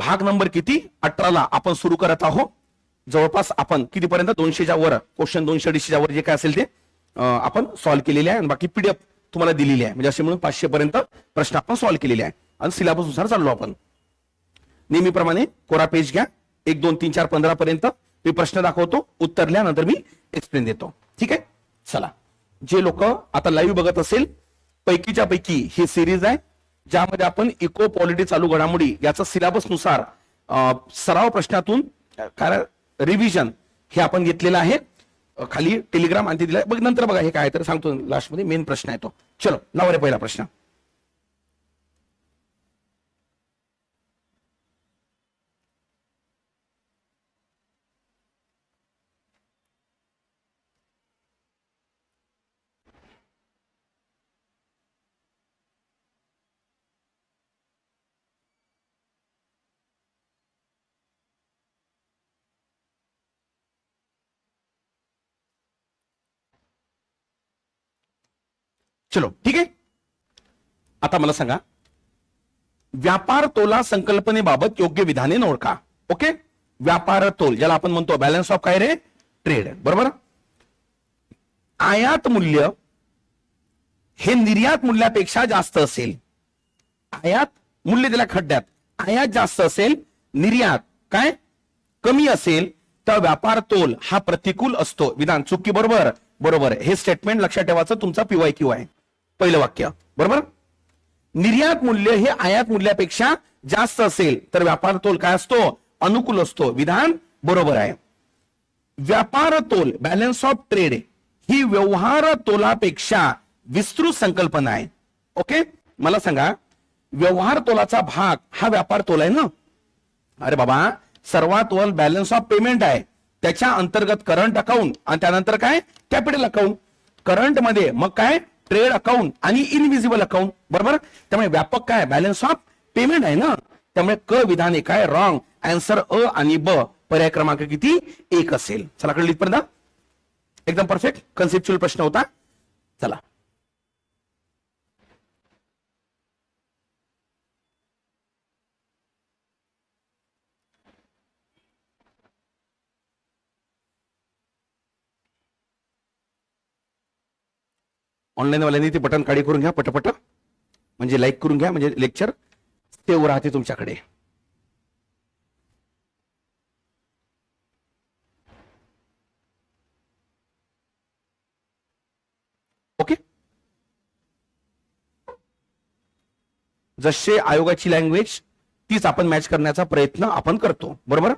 भाग नंबर किती? अठराला आपण सुरू करत आहोत. जवळपास आपण कितीपर्यंत? दोनशेच्या वर. क्वेश्चन दोनशे अडीचशेच्या वर जे काय असेल ते आपण सॉल्व्ह केलेले आहे. आणि बाकी पीडीएफ तुम्हाला दिलेली आहे. म्हणजे असे म्हणून पाचशे पर्यंत प्रश्न आपण सॉल्व्ह केलेले आहे. आणि सिलेबसनुसार चाललो आपण. नेहमीप्रमाणे कोरा पेज घ्या. एक दोन तीन चार पंधरा पर्यंत मी प्रश्न दाखवतो. उत्तरल्यानंतर मी एक्सप्लेन देतो. ठीक आहे? चला. जे लोक आता लाईव्ह बघत असेल पैकीच्या पैकी ही सिरीज आहे. ज्यामध्ये आपण इको पॉलिटी चालू घडामोडी याचा सिलेबसनुसार अं, सराव प्रश्नातून कारण काय रिव्हिजन हे आपण घेतलेलं आहे. खाली टेलिग्राम आणि दिला बघ नंतर बघा हे काय तर सांगतो. लास्टमध्ये मेन प्रश्न आहे तो. चलो लावा रे पहिला प्रश्न. चलो ठीक आहे? आता मला सांगा. व्यापार तोला संकल्पनेबाबत योग्य विधाने ओळखा ओके? व्यापार तोल ज्याला आपण म्हणतो बॅलन्स ऑफ काय रे? ट्रेड बरोबर? आयात मूल्य हे निर्यात मूल्यापेक्षा जास्त असेल. आयात मूल्य दिल्या खड्ड्यात आयात जास्त असेल निर्यात काय? कमी असेल तर व्यापार तोल हा प्रतिकूल असतो. विधान चुकी बरोबर बरोबर. हे स्टेटमेंट लक्षात ठेवायचं तुमचा पीवाय क्यू आहे. पहिलं वाक्य. बरोबर? निर्यात मूल्य हे आयात मूल्यापेक्षा जास्त असेल तर व्यापार तोल काय असतो? अनुकूल असतो. विधान बरोबर आहे. व्यापार तोल बॅलन्स ऑफ ट्रेड ही व्यवहार तोलापेक्षा विस्तृत संकल्पना आहे. ओके? मला सांगा व्यवहार तोलाचा भाग हा व्यापार तोल आहे ना? अरे बाबा सर्वात वर बॅलन्स ऑफ पेमेंट आहे. त्याच्या अंतर्गत करंट अकाउंट आणि त्यानंतर काय? कॅपिटल अकाउंट करंटमध्ये मग काय? ट्रेड अकाउंट आणि इनविजिबल अकाउंट बरोबर? त्यामुळे व्यापक काय? बॅलन्स ऑफ पेमेंट आहे ना? त्यामुळे क विधान एक आहे रॉंग. अँसर अ आणि ब. पर्याय क्रमांक किती? एक असेल. चला कळली इथपर्यंत? एकदम परफेक्ट. कन्सेप्च्युअल प्रश्न होता. चला. ऑनलाईनवाल्यांनी ते बटन काळी करून घ्या पटपट. म्हणजे लाईक करून घ्या म्हणजे लेक्चर सेव्ह राहते तुमच्याकडे. ओके जसे आयोगाची लँग्वेज तीच आपण मॅच करण्याचा प्रयत्न आपण करतो. बरोबर?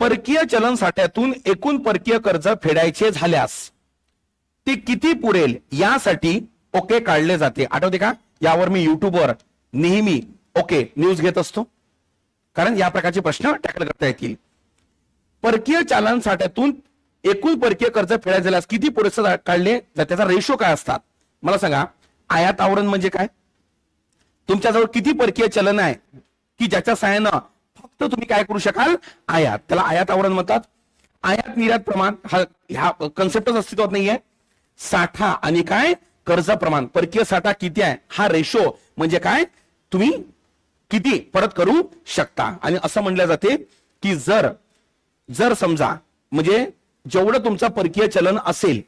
परकीय चलन साठ्यातून एकूण परकीय कर्ज फेडायचे झाल्यास ते किती पुरेल यासाठी ओके काढले जाते. आठवते का? यावर मी युट्यूबवर नेहमी ओके न्यूज घेत असतो. कारण या प्रकारचे प्रश्न टॅकल करता येतील. परकीय चलन साठ्यातून एकूण परकीय कर्ज फेडायचे झाल्यास किती पुरेसे काढले त्याचा रेशो काय असतात? मला सांगा आयात आवरण म्हणजे काय? तुमच्याजवळ किती परकीय चलन आहे? की ज्याच्या सहाय्यानं फक्त तुम्ही काय करू शकाल? आयात. त्याला आयात आवरण म्हणतात. आयात निर्यात प्रमाण हा ह्या कन्सेप्टच अस्तित्वात नाहीये. साठा आणि काय? कर्ज प्रमाण. परकीय साठा किती आहे? हा रेशो म्हणजे काय? तुम्ही किती? परत करू शकता. आणि असं म्हणलं जाते की जर जर समजा म्हणजे जेवढं तुमचं परकीय चलन असेल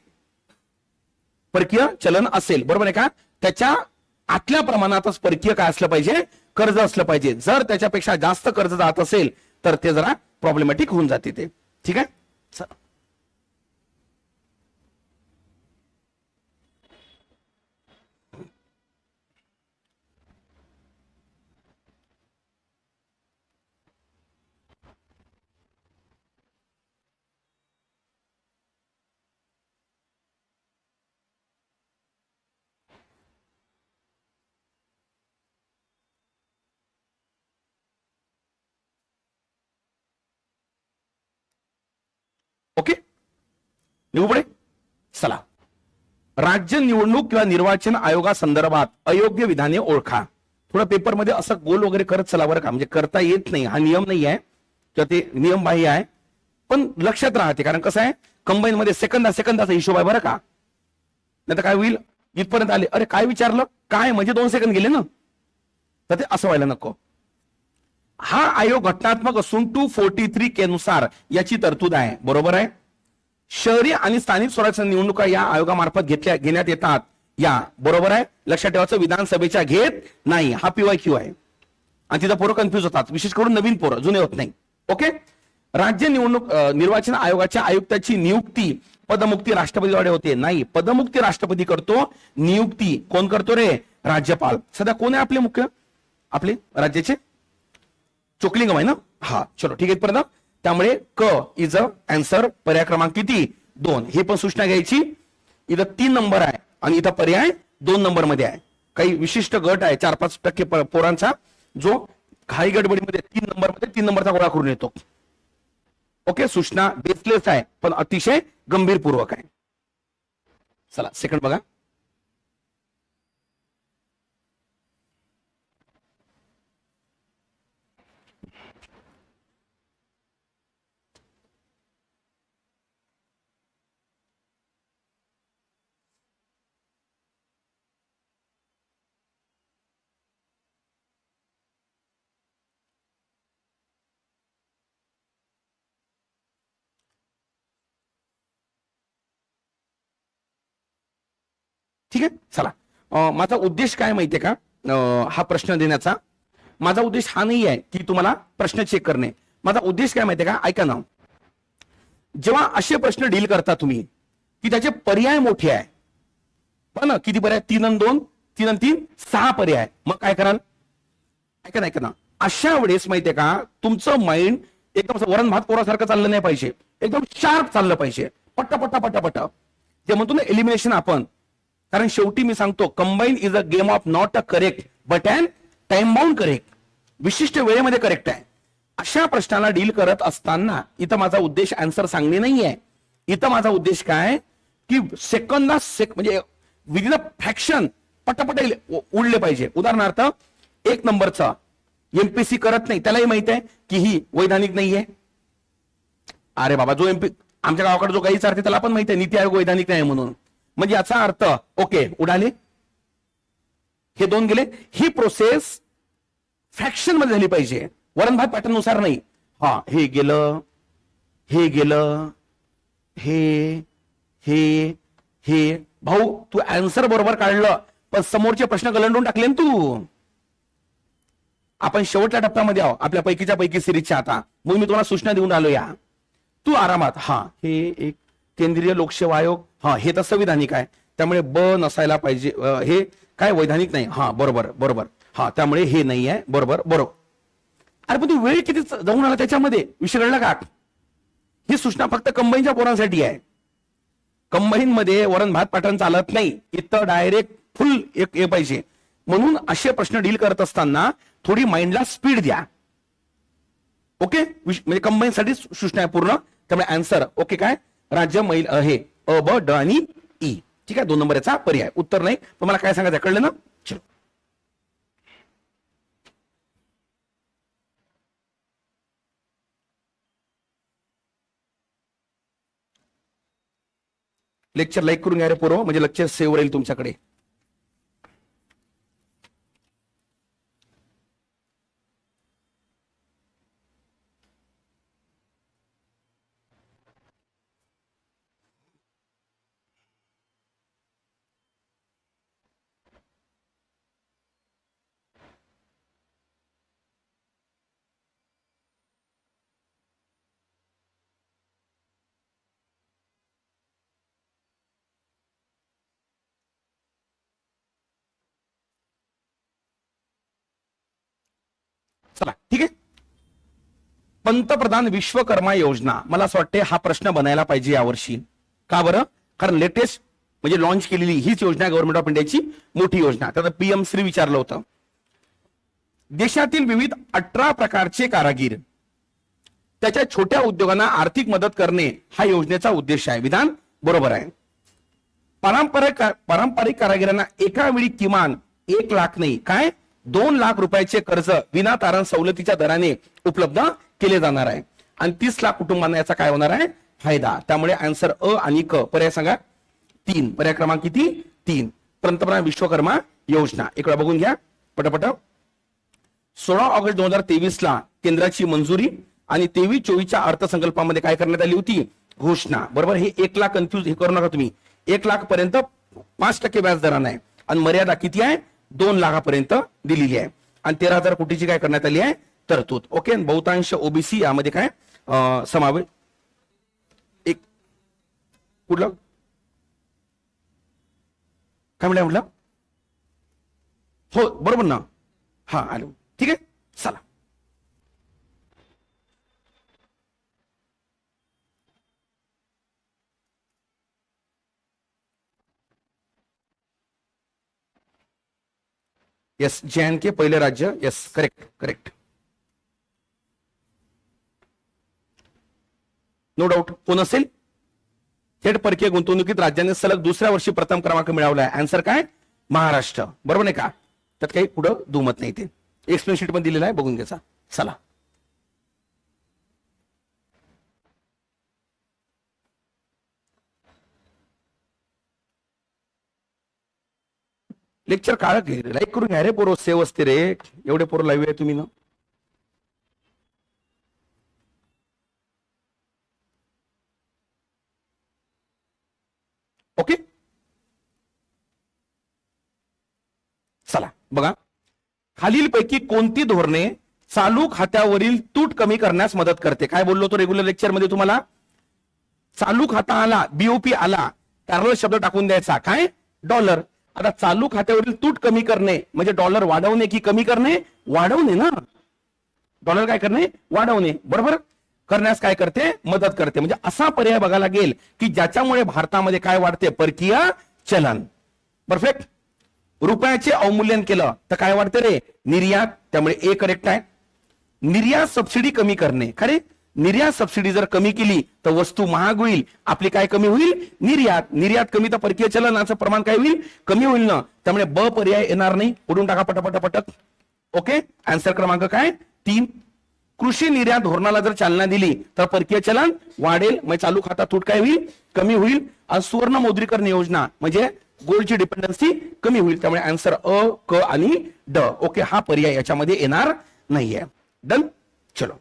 परकीय चलन असेल बरोबर आहे का? त्याच्या आतल्या प्रमाणातच परकीय काय असलं पाहिजे? कर्ज असलं पाहिजे. जर त्याच्यापेक्षा जास्त कर्ज जात असेल तर ते जरा प्रॉब्लेमॅटिक होऊन जाते ते. ठीक आहे चला. ओके निघू चला. राज्य निवडणूक किंवा निर्वाचन आयोगासंदर्भात अयोग्य विधाने ओळखा. थोडं पेपरमध्ये असं गोल वगैरे करत चला बरं का. म्हणजे करता येत नाही. हा नियम नाही आहे. किंवा ते नियम बाह्य आहे. पण लक्षात राहते. कारण कसं आहे? कंबाईन मध्ये सेकंदा सेकंदाचा हिशोब आहे बरं का. नाही तर काय होईल? इथपर्यंत आले. अरे काय विचारलं? काय? म्हणजे दोन सेकंद गेले ना. तर ते असं व्हायला नको. हा आयोग घटनात्मक असून टू फोर्टी थ्री के नुसार याची तरतूद आहे. बरोबर आहे? शहरी आणि स्थानिक स्वराज्य निवडणुका या आयोगामार्फत घेतल्या घेण्यात येतात. या बरोबर आहे? लक्षात ठेवायचं विधानसभेच्या घेत नाही. हा पीवाय क्यू आहे. आणि तिथं पोरं कन्फ्युज होतात. विशेष करून नवीन पोरं जुने होत नाही. ओके राज्य निवडणूक निर्वाचन आयोगाच्या आयुक्ताची नियुक्ती पदमुक्ती राष्ट्रपतीद्वारे होते. नाही पदमुक्ती राष्ट्रपती करतो नियुक्ती. कोण करतो रे? राज्यपाल. सध्या कोण आहे आपले मुख्य? आपले राज्याचे? चोकलिंगम आहे ना? हा चलो ठीक आहे इथपर्यंत त्यामुळे क इज अ आन्सर पर्याय क्रमांक किती? दोन. हे पण सूचना घ्यायची. इथं तीन नंबर आहे आणि इथं पर्याय दोन नंबरमध्ये आहे. काही विशिष्ट गट आहे चार पाच टक्के पोरांचा जो घाई गडबडीमध्ये तीन नंबरमध्ये तीन नंबरचा गोळा करून येतो. ओके सूचना बेसलेस आहे पण अतिशय गंभीरपूर्वक आहे. चला सेकंड बघा. ठीक आहे? चला. माझा उद्देश काय माहितीये का? हा प्रश्न देण्याचा. माझा उद्देश हा नाही आहे की तुम्हाला प्रश्न चेक करणे. माझा उद्देश काय माहितीये का? ऐका ना. जेव्हा असे प्रश्न डील करता तुम्ही की त्याचे पर्याय मोठे आहे. हो पण किती पर्याय? तीन आणि दोन तीन आणि तीन सहा पर्याय. मग काय कराल? ऐका ना ऐका ना. अशा वेळेस माहितीये का तुमचं माइंड एकदम वरण भात पोरासारखं चाललं नाही पाहिजे. एकदम शार्प चाललं पाहिजे. पट्टा पट्टा पट्टा पट्टा जे म्हणतो ना एलिमिनेशन आपण कारण शेवटी मी सांगतो combine is a game of not a correct but and time bound correct विशिष्ट वेळेमध्ये करेक्ट आहे. अशा प्रश्नाला डील करत असताना इथं माझा उद्देश आन्सर सांगणे नाहीये. इथं माझा उद्देश काय? की सेकंदा सेक म्हणजे विदिन अ फ्रॅक्शन पटापट उडले पाहिजे. उदाहरणार्थ एक नंबरचा एमपीसी करत नाही. त्यालाही माहीत आहे की ही वैधानिक नाहीये. अरे बाबा जो एमपी आमच्या गावाकडे जो काही अर्थ आहे त्याला पण माहिती आहे. नीती आयोग वैधानिक नाही म्हणून. म्हणजे याचा अर्थ ओके उडाले. हे दोन गेले. ही प्रोसेस फ्रॅक्शनमध्ये झाली पाहिजे. वरण भात पॅटर्ननुसार नाही. हा हे गेलं हे गेलं हे हे हे. भाऊ तू आन्सर बरोबर काढलं पण समोरचे प्रश्न गलंडून टाकले ना तू. आपण शेवटच्या टप्प्यामध्ये आहो आपल्या पैकीच्या पैकी सिरीजच्या आता. मग मी तुम्हाला सूचना देऊन आलो या. तू आरामात हा. हे एक केंद्रीय लोकसेवा आयोग हा हे तर संविधानिक आहे. त्यामुळे ब नसायला पाहिजे हे काय वैधानिक नाही. हा बरोबर बरोबर. हा त्यामुळे हे नाही आहे. बरोबर बरोबर. अरे पण तू वेळ किती जाऊन आला त्याच्यामध्ये? विषय का? ही सूचना फक्त कंबाईनच्या पोरांसाठी आहे. कंबाईन मध्ये वरण भात पाठण चालत नाही. इथं डायरेक्ट फुल एक हे पाहिजे. म्हणून असे प्रश्न डील करत असताना थोडी माइंडला स्पीड द्या. ओके? विश- म्हणजे कंबाईन साठी सूचना आहे पूर्ण. त्यामुळे आन्सर ओके काय? राज्य मैल हे. अ ब ड आणि ई ठीक आहे? दोन नंबर याचा पर्याय. उत्तर नाही. पण मला काय सांगायचं कळलं ना? चलो. लेक्चर लाईक करून घ्या रे पूर्व म्हणजे लेक्चर सेव्ह राहील तुमच्याकडे. चला ठीक आहे? पंतप्रधान विश्वकर्मा योजना मला असं वाटते हा प्रश्न बनायला पाहिजे यावर्षी. का बरं? कारण लेटेस्ट म्हणजे लॉन्च केलेली हीच योजना गव्हर्नमेंट ऑफ इंडियाची मोठी योजना. त्यात पीएम श्री विचारलं होतं. देशातील विविध अठरा प्रकारचे कारागीर. त्याच्या छोट्या उद्योगांना आर्थिक मदत करणे हा योजनेचा उद्देश आहे. विधान बरोबर आहे. पारंपरिक पारंपरिक कारागिरांना एका वेळी किमान एक लाख नाही. काय? दोन लाख रुपयाचे कर्ज विना तारण सवलतीच्या दराने उपलब्ध केले जाणार आहे. आणि तीस लाख कुटुंबांना याचा काय होणार आहे? फायदा. त्यामुळे आन्सर अ आणि क. पर्याय सांगा. तीन. पर्याय क्रमांक किती? तीन. पंतप्रधान विश्वकर्मा योजना. इकडे बघून घ्या. पटापट. सोळा ऑगस्ट दोन हजार तेवीस ला केंद्राची मंजुरी आणि तेवीस चोवीसच्या अर्थसंकल्पामध्ये काय करण्यात आली होती? घोषणा. बरोबर? हे एक लाख कन्फ्युज हे करू नका तुम्ही. एक लाख पर्यंत पाच टक्के व्याज दराने आहे. आणि मर्यादा किती आहे? दोन लाखापर्यंत दिलेली आहे. आणि तेरा हजार कोटीची काय करण्यात आली आहे? तरतूद. ओके? बहुतांश ओबीसी यामध्ये काय? समावेश एक कुठलं? काय म्हणलं म्हटलं हो बरोबर ना? हा आलो. ठीक आहे? चला. येस जे एन के पहिले राज्य. Yes correct correct no doubt कोण असेल? थेट परकीय गुंतवणुकीत राज्याने सलग दुसऱ्या वर्षी प्रथम क्रमांक मिळवलाय. आन्सर काय? महाराष्ट्र. बरोबर नाही का? त्यात काही पुढं दुमत नाही ते. एक्सप्लेन शीट पण दिलेला आहे बघून घ्यायचा. चला. लेक्चर काळ घे लाईक करून घ्या रे पोरो सेव असते रे. एवढे पोरं लाईव्ह आहे तुम्ही ना. ओके चला बघा. खालीलपैकी कोणती धोरणे चालू खात्यावरील तूट कमी करण्यास मदत करते? काय बोललो तो रेग्युलर लेक्चरमध्ये तुम्हाला? चालू खाता आला बीओपी आला पॅरल शब्द टाकून द्यायचा. काय? डॉलर आता चालू खात्यावरील तूट कमी करणे म्हणजे डॉलर वाढवणे की कमी करणे? वाढवणे ना. डॉलर काय करणे? वाढवणे. बरोबर? करण्यास काय करते? मदत करते. म्हणजे असा पर्याय बघायला लागेल की ज्याच्यामुळे भारतामध्ये काय वाढते? परकीय चलन. परफेक्ट रुपयाचे अवमूल्यन केलं तर काय वाढते रे? निर्यात त्यामुळे ए करेक्ट आहे निर्यात सबसिडी कमी करणे. खरे? निर्यात सबसिडी जर कमी केली तर वस्तू महाग होईल. आपली काय कमी होईल? निर्यात. निर्यात कमी तर परकीय चलनाचं प्रमाण काय होईल? कमी होईल ना. त्यामुळे ब पर्याय येणार नाही. उडून टाका पटापट पटक ओके आन्सर क्रमांक काय? तीन. कृषी निर्यात धोरणाला जर चालना दिली तर परकीय चलन वाढेल. म्हणजे चालू खाता तूट काय होईल? कमी होईल. आणि सुवर्ण मौद्रीकरण योजना म्हणजे गोल्डची डिपेंडन्सी कमी होईल. त्यामुळे आन्सर अ क आणि ड. ओके हा पर्याय याच्यामध्ये येणार नाहीये. डन चलो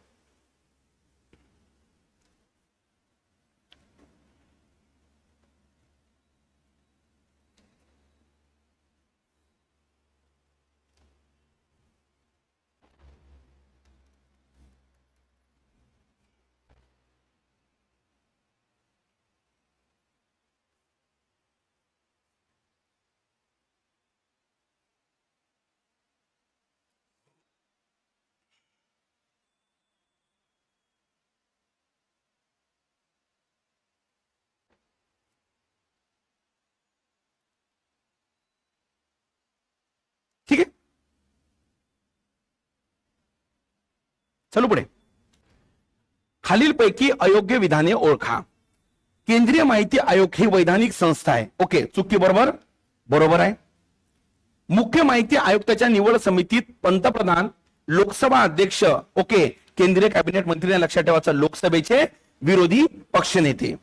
ठीक आहे चलू पुढे. खालीलपैकी अयोग्य विधाने ओळखा. केंद्रीय माहिती आयोग ही वैधानिक संस्था आहे. ओके चुकी बरोबर? बरोबर आहे. मुख्य माहिती आयुक्ताच्या निवड समितीत पंतप्रधान लोकसभा अध्यक्ष ओके केंद्रीय कॅबिनेट मंत्री लक्षात ठेवायचं लोकसभेचे विरोधी पक्षनेते.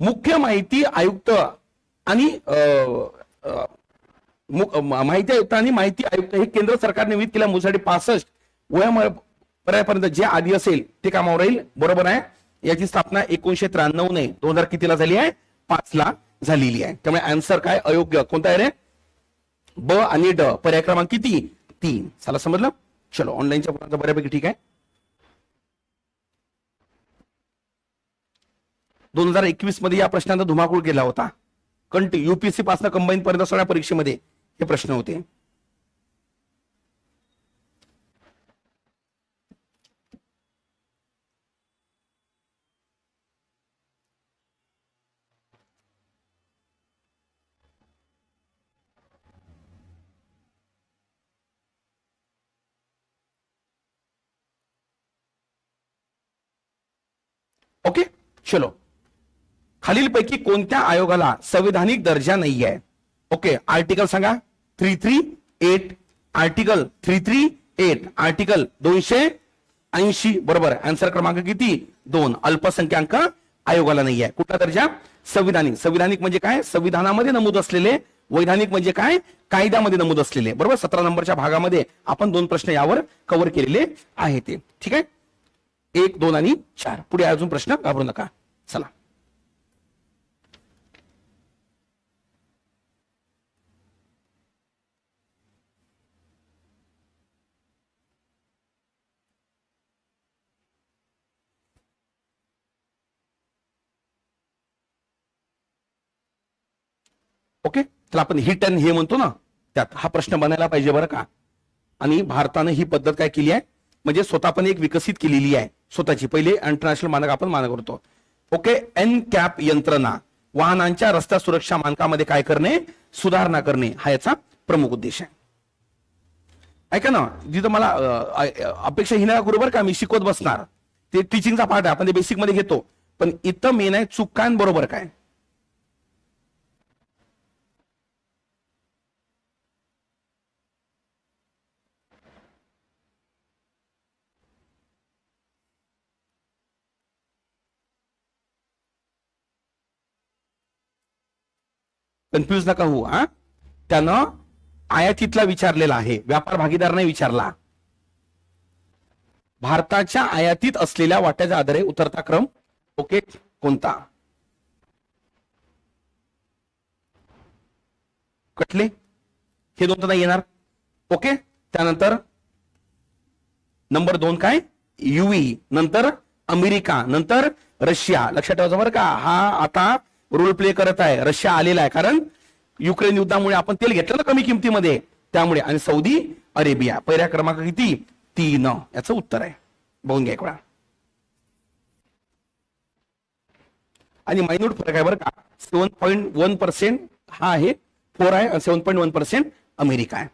मुख्य माहिती आयुक्त आणि अं, माहिती आयुक्त आणि माहिती आयुक्त हे केंद्र सरकारने विविध केल्या मुसाठी पासष्ट वयामुळे पर्यायपर्यंत जे आधी असेल ते कामावर राहील. बरोबर आहे? याची स्थापना एकोणीशे त्र्याण्णव ने दोन हजार कितीला झाली आहे? पाच ला झालेली आहे. त्यामुळे आन्सर काय? अयोग्य. कोणता आहे रे? ब आणि ड. पर्याय क्रमांक किती? तीन. चला समजलं? चलो ऑनलाईनच्या मुलांचं बऱ्यापैकी ठीक आहे. दोन हजार एकवीसमध्ये या प्रश्नांचा धुमाकूळ केला होता. कंटी युपीएससी पासून कंबाईन पर्यंत सगळ्या परीक्षेमध्ये हे प्रश्न होते. ओके? चलो. खालीलपैकी कोणत्या आयोगाला संविधानिक दर्जा नाही आहे ओके आर्टिकल सांगा. Three three eight article three three eight article दोनशे ऐंशी. बरोबर. आन्सर क्रमांक किती? दोन. अल्पसंख्याक आयोगाला नाही आहे कुठला दर्जा? संविधानिक. संविधानिक म्हणजे काय? संविधानामध्ये नमूद असलेले. वैधानिक म्हणजे काय? कायद्यामध्ये नमूद असलेले. बरोबर? सतरा नंबरच्या भागामध्ये आपण दोन प्रश्न यावर कव्हर केलेले आहे ते. ठीक आहे? एक दोन आणि चार. पुढे अजून प्रश्न घाबरू नका. चला. ओके? तर आपण हिट अँड हे म्हणतो ना त्यात हा प्रश्न बनायला पाहिजे बरं का? आणि भारतानं ही पद्धत काय केली आहे? म्हणजे स्वतः पण एक विकसित केलेली आहे. स्वतःची. पहिले इंटरनॅशनल मानक आपण मानक करतो. ओके एन कॅप यंत्रणा. वाहनांच्या रस्ता सुरक्षा मानकामध्ये काय करणे? सुधारणा करणे. हा याचा प्रमुख उद्देश आहे. ऐका ना जिथं मला अपेक्षा ही बरोबर का मी शिकवत बसणार? ते टीचिंगचा पार्ट आहे. आपण ते बेसिकमध्ये घेतो. पण इथं मेन आहे चूक काय? कन्फ्युज नका हो हा? त्यानं आयातीतला विचारलेला आहे. व्यापार भागीदारने विचारला. भारताच्या आयातीत असलेल्या वाट्याच्या आधारे उतरता क्रम ओके कोणता? कटले? हे दोन तर नाही येणार. ओके त्यानंतर नंबर दोन काय? युई नंतर अमेरिका. नंतर रशिया. लक्षात ठेवायचं बरं का. हा आता रोल प्ले करत आहे. रशिया आलेला आहे. कारण युक्रेन युद्धामुळे आपण तेल घेतलं ना कमी किमतीमध्ये. त्यामुळे आणि सौदी अरेबिया. पहिल्या क्रमांक किती? तीन. याचं उत्तर आहे. बघून घ्या एक वेळा. आणि मायन्यूट फरक आहे बरं का. सेवन पॉईंट वन पर्सेंट हा आहे. फोर आहे. आणि seven point one percent America आहे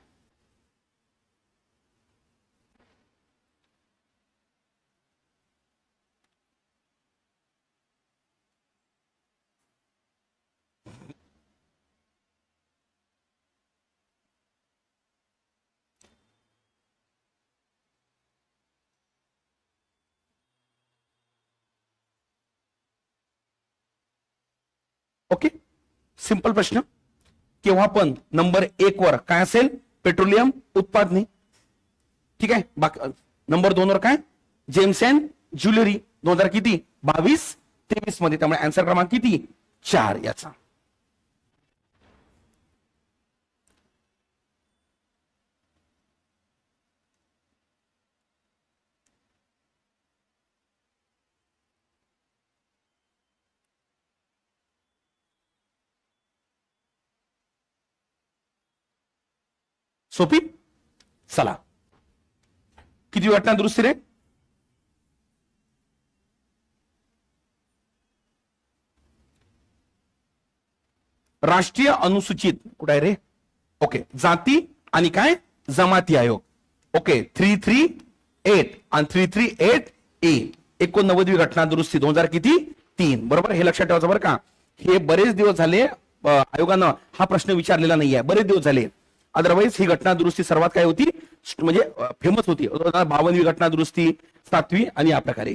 ओके सिंपल प्रश्न. केव्हा पण नंबर एक वर काय असेल? पेट्रोलियम उत्पादने. ठीक आहे? बाकी नंबर दोन वर काय? Gems and jewellery. दोन हजार किती? बावीस. तेवीसमध्ये. त्यामुळे अँसर क्रमांक किती? चार याचा. सोपी? चला. किती वाटणार दुरुस्ती रे? राष्ट्रीय अनुसूचित. कुठे आहे रे? ओके. जाती आणि काय? जमाती आयोग. ओके. Three three eight. आणि थ्री थ्री एट ए. एकोणनव्वदवी घटना दुरुस्ती. दोन हजार किती? तीन. बरोबर? हे लक्षात ठेवायचं बरं का? हे बरेच दिवस झाले आयोगानं हा प्रश्न विचारलेला नाहीये. बरेच दिवस झाले. अदरवाईज ही घटना दुरुस्ती सर्वात काय होती? म्हणजे फेमस होती. बावनवी घटना दुरुस्ती सातवी आणि या प्रकारे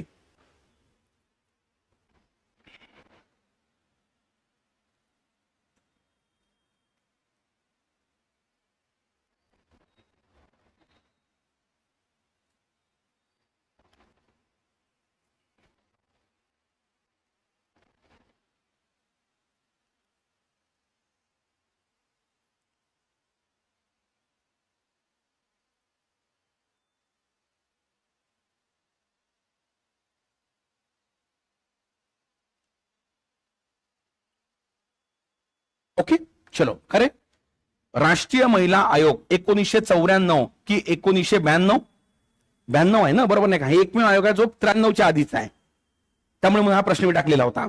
ओके चलो खरे? राष्ट्रीय महिला आयोग एकोणीसशे चौऱ्याण्णव की एकोणीसशे ब्याण्णव? ब्याण्णव आहे ना बरोबर नाही का? हे एकमेव आयोग आहे जो त्र्याण्णवच्या आधीचा आहे. त्यामुळे म्हणून हा प्रश्न मी टाकलेला होता.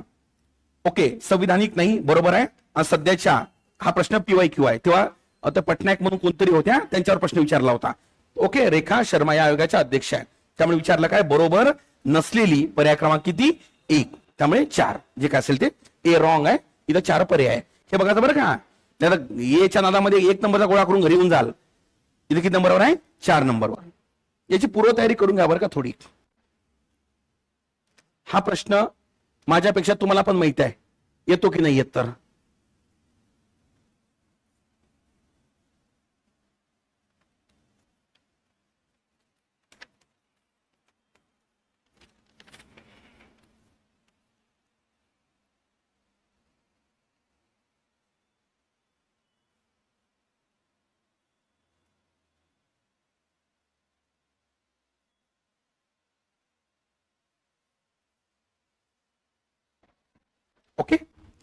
ओके संविधानिक नाही बरोबर आहे. सध्याच्या हा प्रश्न पीवाय क्यू आहे. तेव्हा आता पटनायक म्हणून कोणतरी होत्या त्यांच्यावर प्रश्न विचारला होता. ओके रेखा शर्मा या आयोगाच्या अध्यक्ष आहे त्यामुळे विचारलं काय? बरोबर नसलेली पर्याय क्रमांक किती? एक. त्यामुळे चार. जे काय असेल ते ए रॉंग आहे. इथं चार पर्याय आहे हे बघायचं बरं का. नाही तर एच्या नादामध्ये एक नंबरचा गोळा करून घरी येऊन जाल. इथे किती नंबरवर आहे? चार नंबरवर. याची पूर्वतयारी करून घ्या बरं का थोडी. हा प्रश्न माझ्यापेक्षा तुम्हाला पण माहीत आहे. येतो की नाही येत तर?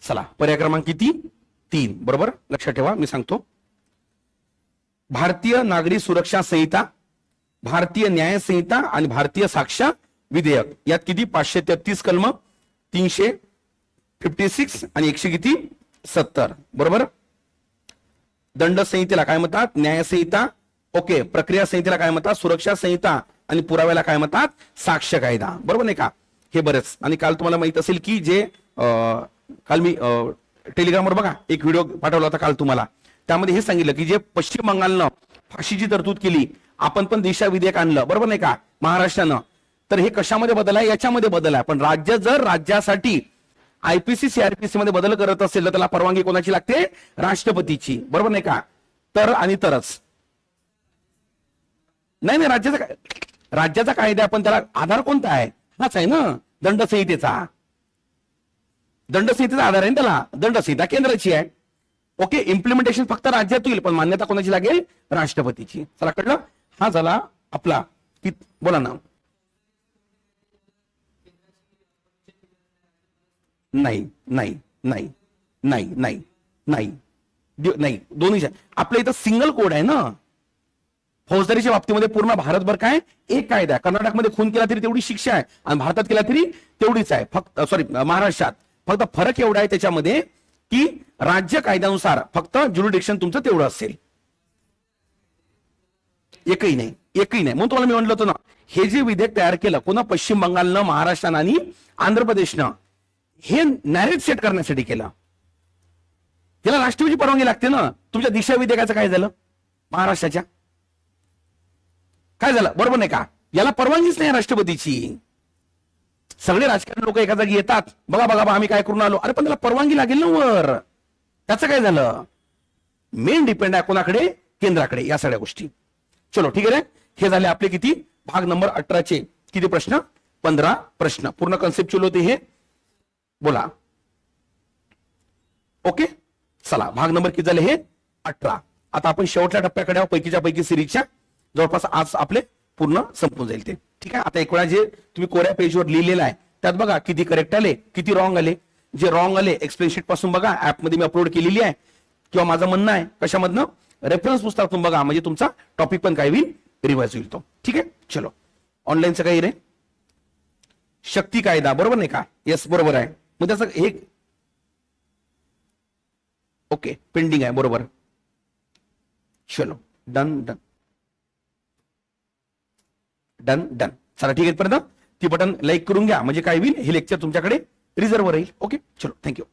चला पर्याय क्रमांक किती? तीन. बरोबर? लक्षात ठेवा मी सांगतो. भारतीय नागरी सुरक्षा संहिता भारतीय न्याय संहिता आणि भारतीय साक्ष्य विधेयक. यात किती? पाचशे तेहतीस कलम तीनशे फिफ्टी सिक्स आणि एकशे किती? सत्तर. बरोबर? दंड संहितेला काय म्हणतात? न्याय संहिता. ओके प्रक्रिया संहितेला काय म्हणतात? सुरक्षा संहिता आणि पुराव्याला काय म्हणतात? साक्ष्य कायदा. बरोबर नाही का? हे बरेच. आणि काल तुम्हाला माहीत असेल की जे अं, काल मी टेलिग्रामवर बघा एक व्हिडिओ पाठवला होता काल तुम्हाला. त्यामध्ये हे सांगितलं की जे पश्चिम बंगालनं फाशीची तरतूद केली आपण पण दिशा विधेयक आणलं बरोबर नाही का? महाराष्ट्रानं. तर हे कशामध्ये बदल आहे? याच्यामध्ये बदल आहे. पण राज्य जर राज्यासाठी आयपीसी सीआरपीसी मध्ये बदल करत असेल तर त्याला परवानगी कोणाची लागते? राष्ट्रपतीची. बरोबर नाही का? तर आणि तरच. नाही नाही राज्याचा काय राज्याचा कायदा आपण पण त्याला आधार कोणता आहे? हाच आहे ना दंडसंहितेचा. दंडसंहितेचा आधार आहे त्याला? दंडसंहिता केंद्राची आहे. ओके इम्प्लिमेंटेशन फक्त राज्यात होईल पण मान्यता कोणाची लागेल? राष्ट्रपतीची. चला कळलं? हा झाला आपला. बोला ना. नाही नाही नाही नाही नाही नाही. नाही दोन्ही आपल्या इथं सिंगल कोड आहे ना? फौजदारीच्या बाबतीमध्ये पूर्ण भारतभर काय? एक कायदा आहे कर्नाटकमध्ये खून केला तरी तेवढी शिक्षा आहे. आणि भारतात केला तरी तेवढीच आहे. फक्त सॉरी महाराष्ट्रात. फक्त फरक एवढा आहे त्याच्यामध्ये की राज्य कायद्यानुसार फक्त ज्युरिडिक्शन तुमचं तेवढं असेल. एकही नाही एकही नाही. म्हणून तुम्हाला मी म्हटलं होतं ना हे जे विधेयक तयार केलं पुन्हा पश्चिम बंगालनं महाराष्ट्रानं आणि आंध्र प्रदेशनं हे नॅरेट सेट करण्यासाठी केलं. त्याला राष्ट्रपती परवानगी लागते ना. तुमच्या दिशा विधेयकाचं काय झालं? महाराष्ट्राच्या. काय झालं? बरोबर नाही का? याला परवानगीच नाही राष्ट्रपतीची. सगळे राजकारणी लोक एका जागी येतात. बघा बघा बा आम्ही काय करून आलो. अरे पण त्याला परवानगी लागेल ना वर. त्याचं काय झालं? मेन डिपेंड आहे कोणाकडे? केंद्राकडे. या सगळ्या गोष्टी. चलो ठीक आहे रे? हे झाले आपले किती? भाग नंबर अठराचे. किती प्रश्न? पंधरा प्रश्न. पूर्ण कन्सेप्च्युअल होते हे. बोला. ओके? चला भाग नंबर किती झाले हे? अठरा. आता आपण शेवटच्या टप्प्याकडे आहोत, पैकीच्या पैकी सिरीजच्या जवळपास आज आपले पूर्ण संपून जाईल ते. ठीक आहे? आता एक वेळा जे तुम्ही कोऱ्या पेजवर लिहिलेलं आहे त्यात बघा किती करेक्ट आले किती रॉंग आले. जे रॉंग आले एक्सप्लेन पासून बघा ऍपमध्ये मी अपलोड केलेली आहे. किंवा माझं म्हणणं आहे कशामधनं? रेफरन्स पुस्तकातून बघा म्हणजे तुमचा टॉपिक पण काय होईल रिवाइज होईल तो. ठीक आहे? चलो. ऑनलाईनचं काही रे? शक्ती कायदा बरोबर नाही का? येस बरोबर आहे. मग त्याचं हे ओके पेंडिंग आहे बरोबर. चलो. डन डन डन डन चला ठीक आहे पर्यंत ती बटन लाईक करून घ्या. म्हणजे काय होईल? हे लेक्चर तुमच्याकडे रिझर्व राहील. ओके चलो थँक्यू